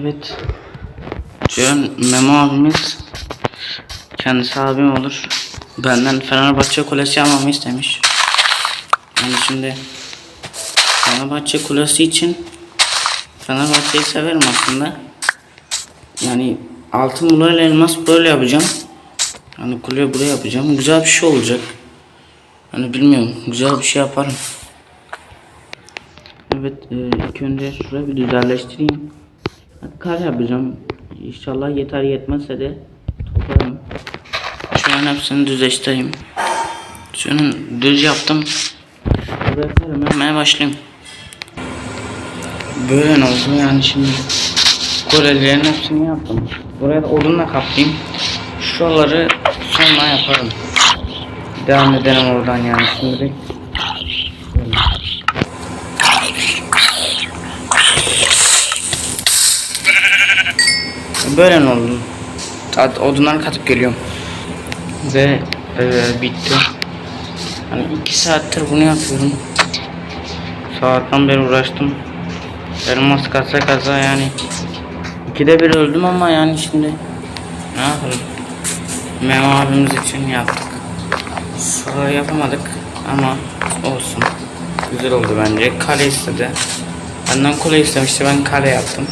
Evet. Can Memo abimiz kendisi abim olur. Benden Fenerbahçe kulesi almamı istemiş. Yani şimdi Fenerbahçe kulesi için Fenerbahçe'yi severim aslında. Yani altın bulayla elmas böyle yapacağım. Hani kule buraya yapacağım. Güzel bir şey olacak. Hani bilmiyorum. Güzel bir şey yaparım. Evet e, ilk önce şurayı bir güzelleştireyim. Kar yapacağım. İnşallah yeter yetmezse de toplarım. Şu an hepsini düzleştireyim. Şunu düz yaptım. Yapmaya başlayayım. Böyle ne oldu yani şimdi Kolelerin hepsini yaptım. Buraya da odunla kaplayayım. Şuraları sonra yaparım. Devam edelim oradan yani şimdi. Böyle. Ne oldu? Odunları katıp geliyorum. Ve e, bitti. Hani iki saattir bunu yapıyorum. Sabahtan beri uğraştım. Elmas kaza kaza yani. İkide bir öldüm ama yani şimdi ne yapalım? Memo abimiz için yaptık. Sonra yapamadık ama olsun. Güzel oldu bence. Kale istedi. Benden kule istemişti ben kale yaptım.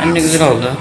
Hem de güzel oldu.